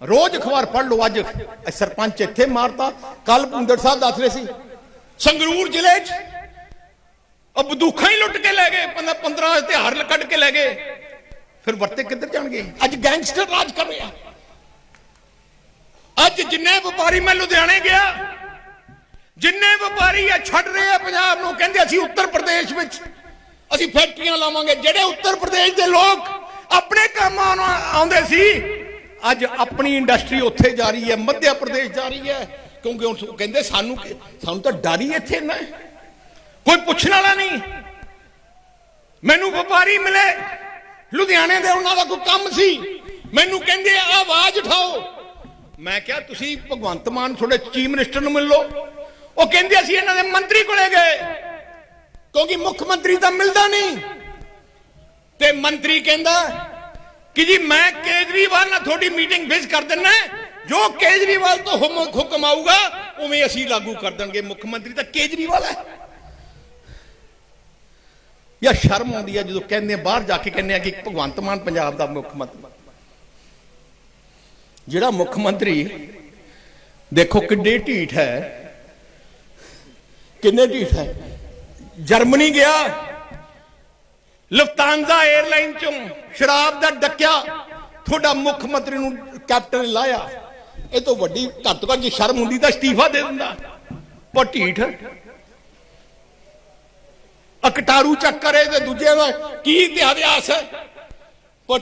ਰੋਜ਼ ਅਖਬਾਰ ਪੜ੍ਹ ਲਓ ਅੱਜ। ਸਰਪੰਚ ਇੱਥੇ ਮਾਰਤਾ। ਕੱਲ ਪੁੰਦੜ ਸਾਹਿਬ ਦੱਸ ਰਹੇ ਸੀ, ਸੰਗਰੂਰ ਜ਼ਿਲ੍ਹੇ 'ਚ ਉਹ ਹੀ ਲੁੱਟ ਕੇ ਲੈ ਗਏ 15 ਹਥਿਆਰ ਕੱਢ ਕੇ ਲੈ ਗਏ। ਫਿਰ ਵਰਤੇ ਕਿੱਧਰ ਜਾਣਗੇ? ਅੱਜ ਗੈਂਗਸਟਰ ਰਾਜ ਕਰ ਰਿਹਾ। ਅੱਜ ਜਿੰਨੇ ਵਪਾਰੀ ਮੈਂ ਲੁਧਿਆਣੇ ਗਿਆ, ਜਿੰਨੇ ਵਪਾਰੀ ਆ ਛੱਡ ਰਹੇ ਆ ਪੰਜਾਬ ਨੂੰ, ਕਹਿੰਦੇ ਅਸੀਂ ਉੱਤਰ ਪ੍ਰਦੇਸ਼ ਵਿੱਚ, ਅਸੀਂ ਫੈਕਟਰੀਆਂ ਲਾਵਾਂਗੇ। ਜਿਹੜੇ ਉੱਤਰ ਪ੍ਰਦੇਸ਼ ਦੇ ਲੋਕ ਆਪਣੇ ਕੰਮ ਆਉਂਦੇ ਸੀ ਅੱਜ ਆਪਣੀ ਇੰਡਸਟਰੀ ਉੱਥੇ ਜਾ ਰਹੀ ਹੈ ਮੱਧ ਪ੍ਰਦੇਸ਼ ਜਾ ਰਹੀ ਹੈ। ਕਿਉਂਕਿ ਹੁਣ ਕਹਿੰਦੇ ਸਾਨੂੰ ਸਾਨੂੰ ਤਾਂ ਡਰ ਹੀ ਇੱਥੇ ਨਾ। ਕੋਈ ਪੁੱਛਣ ਵਾਲਾ ਨਹੀਂ। ਮੈਨੂੰ ਵਪਾਰੀ ਮਿਲੇ। ਲੁਧਿਆਣੇ ਦੇ ਉਹਨਾਂ ਦਾ ਕੋਈ ਕੰਮ ਸੀ। ਮੈਨੂੰ ਕਹਿੰਦੇ, ਆਵਾਜ਼ ਉਠਾਓ। ਮੈਂ ਕਿਹਾ, ਤੁਸੀਂ ਭਗਵੰਤ ਮਾਨ ਤੁਹਾਡੇ ਚੀਫ ਮਿਨਿਸਟਰ ਨੂੰ ਮਿਲ ਲਓ। ਉਹ ਕਹਿੰਦੇ, ਅਸੀਂ ਇਹਨਾਂ ਦੇ ਮੰਤਰੀ ਕੋਲੇ ਗਏ। ਕਿਉਂਕਿ ਮੁੱਖ ਮੰਤਰੀ ਤਾਂ ਮਿਲਦਾ ਨਹੀਂ। ਤੇ ਮੰਤਰੀ ਕਹਿੰਦਾ ਕਿ ਜੀ ਮੈਂ ਕੇਜਰੀਵਾਲ ਨਾਲ ਤੁਹਾਡੀ ਮੀਟਿੰਗ ਫਿਕਸ ਕਰ ਦਿੰਨਾ ਜੋ ਕੇਜਰੀਵਾਲ ਤੋਂ ਹੁਕਮ ਆਊਗਾ, ਉਵੇਂ ਅਸੀਂ ਲਾਗੂ ਕਰ ਦਾਂਗੇ ਮੁੱਖ ਮੰਤਰੀ ਤਾਂ ਕੇਜਰੀਵਾਲ ਹੈ। ਯਾ ਸ਼ਰਮ ਆਉਂਦੀ ਹੈ ਜਦੋਂ ਕਹਿੰਦੇ ਬਾਹਰ ਜਾ ਕੇ ਕਹਿੰਦੇ ਆ ਕਿ ਭਗਵੰਤ ਮਾਨ ਪੰਜਾਬ ਦਾ ਮੁੱਖ ਮੰਤਰੀ। ਜਿਹੜਾ ਮੁੱਖ ਮੰਤਰੀ, ਦੇਖੋ ਕਿੱਡੇ ਢੀਠ ਹੈ। ਕਿੰਨੇ ਢੀਠ ਹੈ। ਜਰਮਨੀ ਗਿਆ। ਲਫਤਾਂਜ਼ਾ 에ਅਰਲਾਈਨ ਚੋਂ। ਸ਼ਰਾਬ ਦਾ ਡੱਕਿਆ, ਤੁਹਾਡਾ ਮੁੱਖ ਮੰਤਰੀ ਨੂੰ ਕੈਪਟਨ ਲਾਇਆ। ਇਹ ਤੋਂ ਵੱਡੀ ਘੱਟ ਤੋਂ ਘੱਟ ਜੇ ਸ਼ਰਮ ਹੁੰਦੀ ਤਾਂ ਅਸਤੀਫਾ ਦੇ ਦਿੰਦਾ। ਪਰ ਢੀਠ। ਅਕਟਾਰੂ ਚੱਕਰ ਇਹ ਤੇ ਦੂਜਿਆਂ ਦਾ ਕੀ ਇਤਿਹਾਸ ਹੈ? ਪਰ